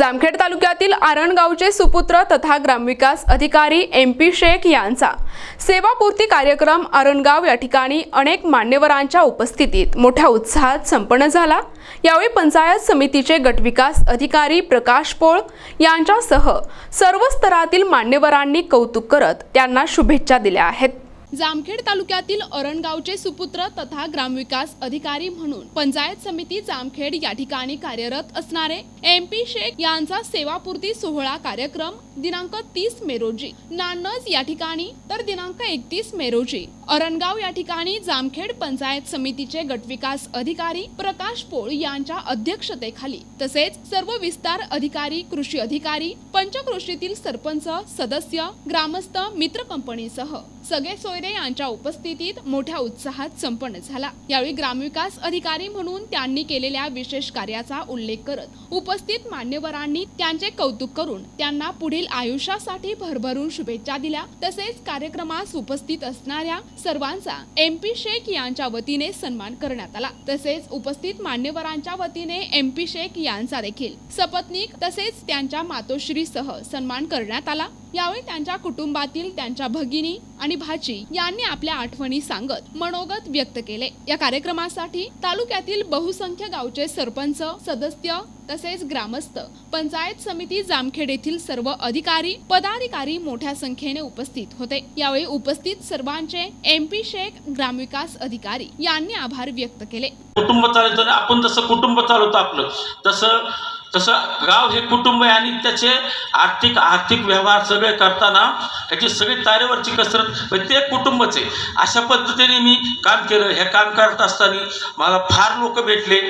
जामखेड तालुक्यातील आरणगावचे सुपुत्र तथा ग्रामविकास अधिकारी एम पी शेख यांचा. सेवापूर्ती कार्यक्रम आरणगाव या ठिकाणी अनेक मान्यवरांच्या उपस्थितीत मोठ्या उत्साहात संपन्न झाला. यावेळी पंचायत समितीचे गटविकास अधिकारी प्रकाश पोळ यांच्यासह सर्व स्तरातील मान्यवरांनी कौतुक करत त्यांना शुभेच्छा दिल्या आहेत. जामखेड तालुक्यातील अरणगावचे सुपुत्र तथा ग्रामविकास अधिकारी म्हणून पंचायत समिती जामखेड या ठिकाणी कार्यरत असणारे एम पी शेख यांचा सेवापूर्ती सोहळा कार्यक्रम दिनांक तीस मे रोजी. नानज या ठिकाणी तर दिनांक एकतीस मे रोजी. अरणगाव या ठिकाणी जामखेड पंचायत समितीचे गटविकास अधिकारी प्रकाश पोळ यांच्या अध्यक्षतेखाली तसेच सर्व विस्तार अधिकारी कृषी अधिकारी पंचकृषीतील सरपंच सदस्य ग्रामस्थ मित्र कंपनीसह सगळे सोयरे यांच्या उपस्थितीत मोठ्या उत्साहात संपन्न झाला. यावेळी ग्रामविकास अधिकारी म्हणून त्यांनी केलेल्या विशेष कार्याचा उल्लेख करत उपस्थित मान्यवरांनी त्यांचे कौतुक करून त्यांना पुढील आयुष्यासाठी भरभरून शुभेच्छा दिल्या. तसेच कार्यक्रमास उपस्थित असणाऱ्या सर्वांचा एम पी शेख यांच्या वतीने सन्मान करण्यात आला. तसेच उपस्थित मान्यवरांच्या वतीने एम पी शेख यांचा देखील सपत्नीक तसेच त्यांच्या मातोश्रीसह सन्मान करण्यात आला. यावेळी त्यांच्या कुटुंबातील त्यांच्या भगिनी आणि भाची यांनी आपल्या आठवणी सांगत मनोगत व्यक्त केले. या कार्यक्रमासाठी तालुक्यातील बहुसंख्य गावचे सरपंच सदस्य तसेच ग्रामस्थ पंचायत समिती जामखेड येथील सर्व अधिकारी पदाधिकारी मोठ्या संख्येने उपस्थित होते. यावेळी उपस्थित सर्वांचे एम पी शेख ग्रामविकास अधिकारी यांनी आभार व्यक्त केले. कुटुंब चालवतो आपण जसं कुटुंब चालवतो आपलं तसं तसं गाव हे कुटुंब आहे आणि त्याचे आर्थिक आर्थिक व्यवहार सगळे करताना त्याची सगळी तारेवरची कसरत ते एक कुटुंबच आहे. अशा पद्धतीने मी काम केलं. हे काम करत असताना मला फार लोक भेटले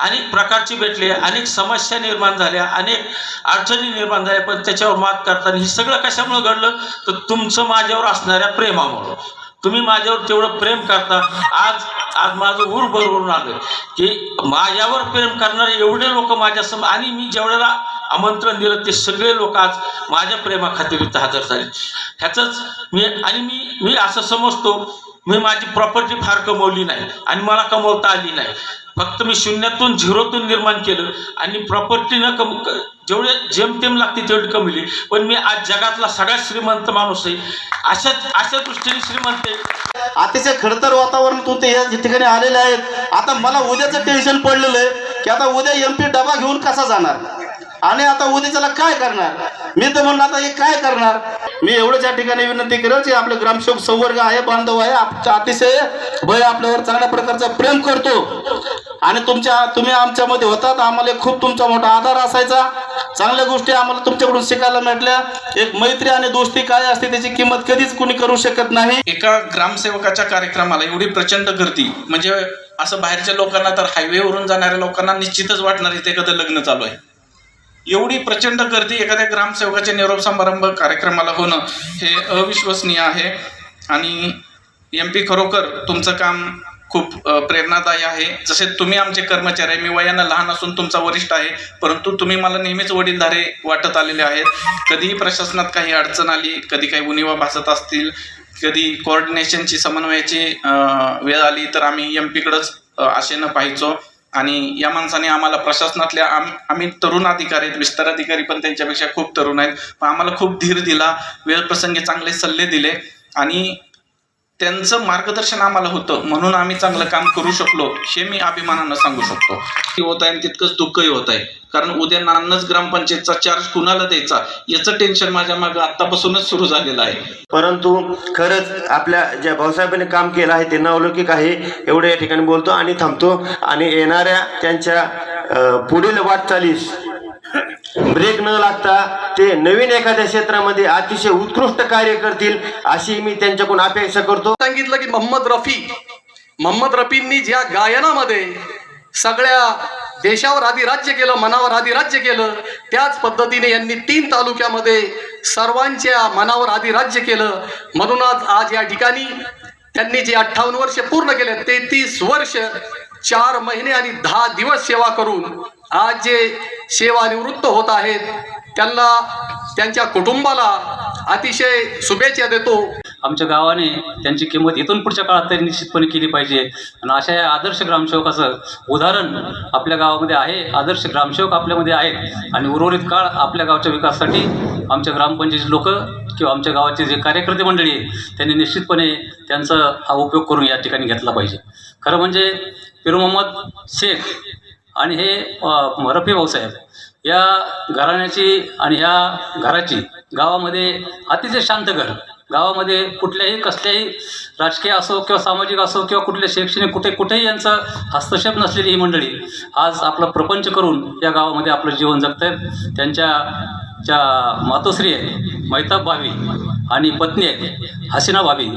अनेक प्रकारचे भेटले अनेक समस्या निर्माण झाल्या अनेक अडचणी निर्माण झाल्या. पण त्याच्यावर मात करताना हे सगळं कशामुळे घडलं? तर तुमचं माझ्यावर असणाऱ्या प्रेमामुळं. तुम्ही माझ्यावर तेवढं प्रेम करता. आज आज माझं ऊर भरवरून आलं. की माझ्यावर प्रेम करणारे एवढे लोक माझ्या सम आणि मी जेवढ्याला आमंत्रण दिलं ते सगळे लोक आज माझ्या प्रेमाखातीर इथं हजर झाले. ह्याचंच मी आणि मी मी असं समजतो मी माझी प्रॉपर्टी फार कमवली नाही. आणि मला कमवता आली नाही. फक्त मी शून्यातून झिरोतून निर्माण केलं आणि प्रॉपर्टीनं कम जेवढे जेमतेम लागते तेवढी कमवली पण मी आज जगातला सगळ्यात श्रीमंत माणूस आहे. अशा अशा दृष्टीने श्रीमंत आहे. अतिशय खडतर वातावरणातून ते या ठिकाणी आलेले आहेत आता मला उद्याचं टेन्शन पडलेलं आहे की आता उद्या एम पी डबा घेऊन कसा जाणार? आणि आता उद्या त्याला काय करणार? मी तर म्हणलं आता हे काय करणार? मी एवढंच या ठिकाणी विनंती करेल की आपले ग्रामसेवक संवर्ग आहे बांधव आहे अतिशय भय आपल्यावर चांगल्या प्रकारचा प्रेम करतो. आणि तुमच्या तुम्ही आमच्यामध्ये होतात आम्हाला खूप तुमचा मोठा आधार असायचा. चांगल्या गोष्टी आम्हाला तुमच्याकडून शिकायला भेटल्या एक मैत्री आणि दोस्ती काय असते त्याची किंमत कधीच कुणी करू शकत नाही. एका ग्रामसेवकाच्या कार्यक्रमाला एवढी प्रचंड गर्दी म्हणजे असं बाहेरच्या लोकांना तर हायवेवरून जाणाऱ्या लोकांना निश्चितच वाटणार इथे एखादं लग्न चालू आहे. एवढी प्रचंड गर्दी एखाद्या ग्रामसेवकाच्या निरोप समारंभ कार्यक्रमाला होणं हे अविश्वसनीय आहे. आणि एम पी खरोखर तुमचं काम खूप प्रेरणादायी आहे. जसे तुम्ही आमचे कर्मचारी आहे मी वयानं लहान असून तुमचा वरिष्ठ आहे परंतु तुम्ही मला नेहमीच वडीलधारे वाटत आलेले आहेत. कधीही प्रशासनात काही अडचण आली कधी काही उणिवा भासत असतील कधी कोऑर्डिनेशनची समन्वयाची वेळ आली तर आम्ही एम पीकडंच आशेनं पाहायचो. आणि या माणसाने आम्हाला प्रशासनातल्या आम आम्ही तरुण अधिकारी आहेत विस्तार अधिकारी पण त्यांच्यापेक्षा खूप तरुण आहेत. पण आम्हाला खूप धीर दिला वेळप्रसंगी चांगले सल्ले दिले. आणि त्यांचं मार्गदर्शन आम्हाला होतं. म्हणून आम्ही चांगलं काम करू शकलो हे मी अभिमानानं सांगू शकतो. होत आहे आणि तितकंच दुःखही होत आहे. कारण उद्या नान्नज ग्रामपंचायतचा चार्ज कुणाला द्यायचा याचं टेन्शन माझ्या मागं आत्तापासूनच सुरू झालेलं आहे. परंतु खरंच आपल्या ज्या भाऊसाहेबांनी काम केलं आहे ते नावलौकिक आहे एवढं या ठिकाणी बोलतो आणि थांबतो. आणि येणाऱ्या त्यांच्या पुढील वाटचालीस ब्रेक न लागता ते नवीन एखाद्या क्षेत्रामध्ये अतिशय उत्कृष्ट कार्य करतील अशी मी त्यांच्याकडून अपेक्षा करतो. सांगितलं की मोहम्मद रफी. मोहम्मद रफींनी ज्या गायनामध्ये सगळ्या देशावर आधी राज्य केलं मनावर आधी राज्य केलं त्याच पद्धतीने यांनी तीन तालुक्यामध्ये सर्वांच्या मनावर आधी राज्य केलं. म्हणूनच आज या ठिकाणी त्यांनी जे अठ्ठावन्न वर्ष पूर्ण केले तेहतीस वर्ष चार महिने आणि दहा दिवस सेवा करून आज जे सेवानिवृत्त होत आहेत त्यांना त्यांच्या कुटुंबाला अतिशय शुभेच्छा देतो. आमच्या गावाने त्यांची किंमत इथून पुढच्या काळात तरी निश्चितपणे केली पाहिजे. आणि अशा या आदर्श ग्रामसेवकाचं उदाहरण आपल्या गावामध्ये आहे. आदर्श ग्रामसेवक आपल्यामध्ये आहेत. आणि उर्वरित काळ आपल्या गावच्या विकासासाठी आमच्या ग्रामपंचायतीचे लोक किंवा आमच्या गावाचे जे कार्यकर्ते मंडळी आहे त्यांनी निश्चितपणे त्यांचा हा उपयोग करून या ठिकाणी घेतला पाहिजे. खरं म्हणजे पिर मोहम्मद शेख आणि हे रफी भाऊसाहेब या घराण्याची आणि ह्या घराची गावामध्ये अतिशय शांत घर. गावामध्ये कुठल्याही कसल्याही राजकीय असो किंवा सामाजिक असो किंवा कुठल्या शैक्षणिक कुठे कुठेही यांचं हस्तक्षेप नसलेली ही मंडळी आज आपला प्रपंच करून या गावामध्ये आपलं जीवन जगत आहेत त्यांच्या ज्या मातोश्री आहे मैताब भावी आणि पत्नी आहेत हसीना भाभी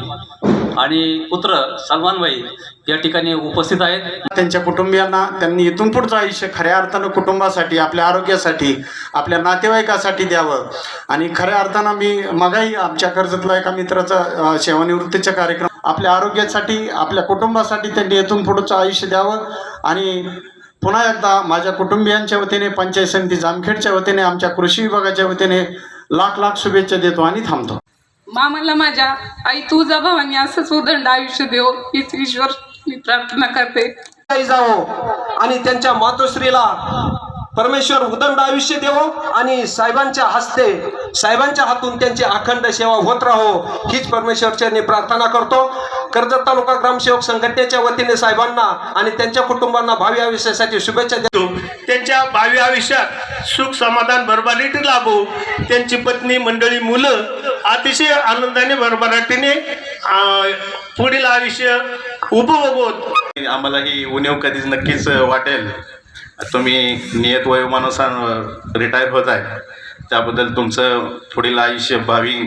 आणि पुत्र सलमान भाई या ठिकाणी उपस्थित आहेत. त्यांच्या कुटुंबियांना त्यांनी इथून पुढचं आयुष्य खऱ्या अर्थानं कुटुंबासाठी आपल्या आरोग्यासाठी आपल्या नातेवाईकासाठी द्यावं. आणि खऱ्या अर्थानं मी मगाही आमच्या कर्जतला एका मित्राचा सेवानिवृत्तीचा कार्यक्रम आपल्या आरोग्यासाठी आपल्या कुटुंबासाठी त्यांनी इथून पुढचं आयुष्य द्यावं. आणि पुन्हा एकदा माझ्या कुटुंबियांच्या वतीने पंचायत समिती जामखेडच्या वतीने आमच्या कृषी विभागाच्या वतीने लाख लाख शुभेच्छा देतो आणि थांबतो. मामाला माझ्या आई तुझा भावानी असंच उदंड आयुष्य देव हीच ईश्वर मी प्रार्थना करते. आई जावो आणि त्यांच्या मातोश्रीला परमेश्वर उदंड आयुष्य देवो आणि साहेबांच्या हस्ते साहेबांच्या हातून त्यांची अखंड सेवा होत राहो हीच परमेश्वरच्यांनी प्रार्थना करतो. कर्जत तालुका ग्रामसेवक संघटनेच्या वतीने साहेबांना आणि त्यांच्या कुटुंबांना भावी आयुष्यासाठी शुभेच्छा देतो. त्यांच्या भावी आयुष्यात सुख समाधान भरभराटी लाभो. त्यांची पत्नी मंडळी मुलं अतिशय आनंदाने भरभराटीने पुढील आयुष्य उपभोगवत. आम्हाला ही उणीव कधीच नक्कीच वाटेल. तुम्ही नियत वयोमानुसार रिटायर होत आहे. त्याबद्दल तुमचं पुढील आयुष्य भावी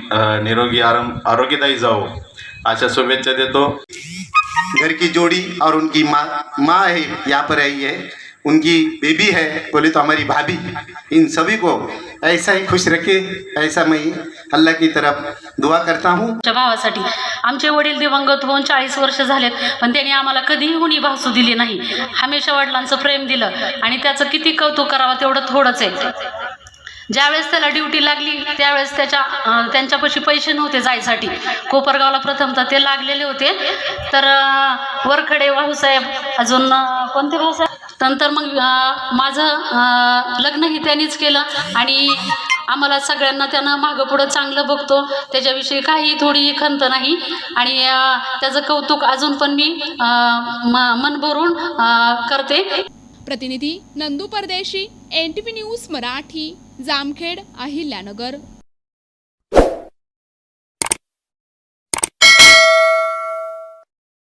निरोगी आराम आरोग्यदायी जावो. अशा शुभेच्छा देतो. घर की जोड़ी और उनकी माँ माँ है यहाँ पर आई है। उनकी बेबी है बोले तो हमारी भाभी। इन सभी को ऐसा ही खुश रखे ऐसा मैं अल्लाह की तरफ दुआ करता हूँ। भावासाठी आमचे वडील दिवंगत होऊन चाळीस वर्ष झालेत पण त्यांनी आम्हाला कधीही हुनी भासू दिली नाही. हमेशा वडिलांचं प्रेम दिलं आणि त्याचं किती कौतुक करावं तेवढं थोडंच आहे. ज्यावेळेस त्याला ड्युटी लागली त्यावेळेस त्याच्या त्यांच्यापाशी पैसे नव्हते जायसाठी. कोपरगावला प्रथमतः ते लागलेले होते. तर वरखडे भाऊसाहेब अजून कोणते कोणते भाऊसाहेब? नंतर मग माझं लग्नही त्यांनीच केलं आणि आम्हाला सगळ्यांना त्यानं मागं पुढं चांगलं बघतो. त्याच्याविषयी काही थोडीही खंत नाही. आणि त्याचं कौतुक अजून पण मी म- मन भरून करते. प्रतिनिधी Nandu Pardeshi N T V news Marathi Jamkhed Ahilyanagar.